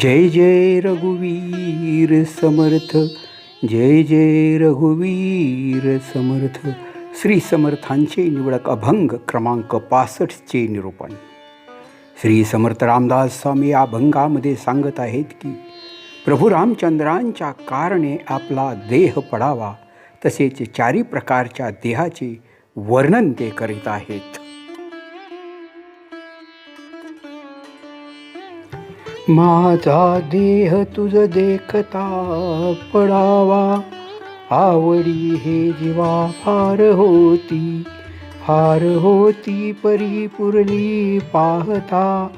जय जय रघुवीर समर्थ जय जय रघुवीर समर्थ. श्री समर्थांचे निवडक अभंग क्रमांक पासष्टचे निरूपण. श्री समर्थ रामदास स्वामी या अभंगामध्ये सांगत आहेत की प्रभू रामचंद्रांच्या कारणे आपला देह पडावा तसेच चारी प्रकारच्या देहाचे वर्णन ते करीत आहेत. माझा देह तुझ देखता पडावा. आवडी हे जीवा फार होती फार होती परिपुरली पाहता.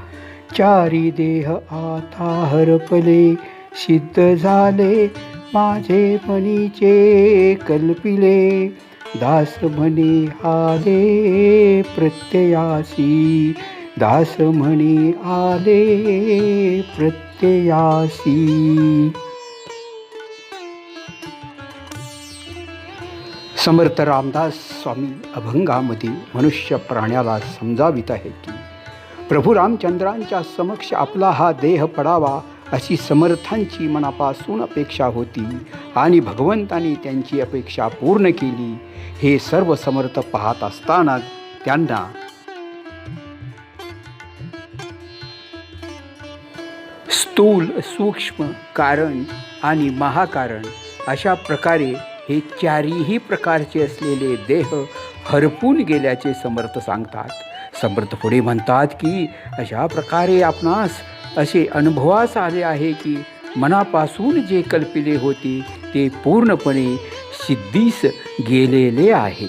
चारी देह आता हरपले सिद्ध झाले माझे मनीचे कल्पिले. दास म्हणे आले प्रत्ययासी दास म्हणे आले प्रत्ययासी. समर्थ रामदास स्वामी अभंगामध्ये मनुष्य प्राण्याला समजावित आहे की प्रभू रामचंद्रांच्या समक्ष आपला हा देह पडावा अशी समर्थांची मनापासून अपेक्षा होती आणि भगवंतानी त्यांची अपेक्षा पूर्ण केली. हे सर्व समर्थ पाहत असताना त्यांना स्थूल सूक्ष्म कारण आणि महाकारण अशा प्रकारे हे चारीही प्रकारचे असलेले देह हरपून गेल्याचे समर्थ सांगतात. समर्थ पुढे म्हणतात की अशा प्रकारे आपणास असे अनुभवास आले आहे की मनापासून जे कल्पिले होते ते पूर्णपणे सिद्धीस गेलेले आहे.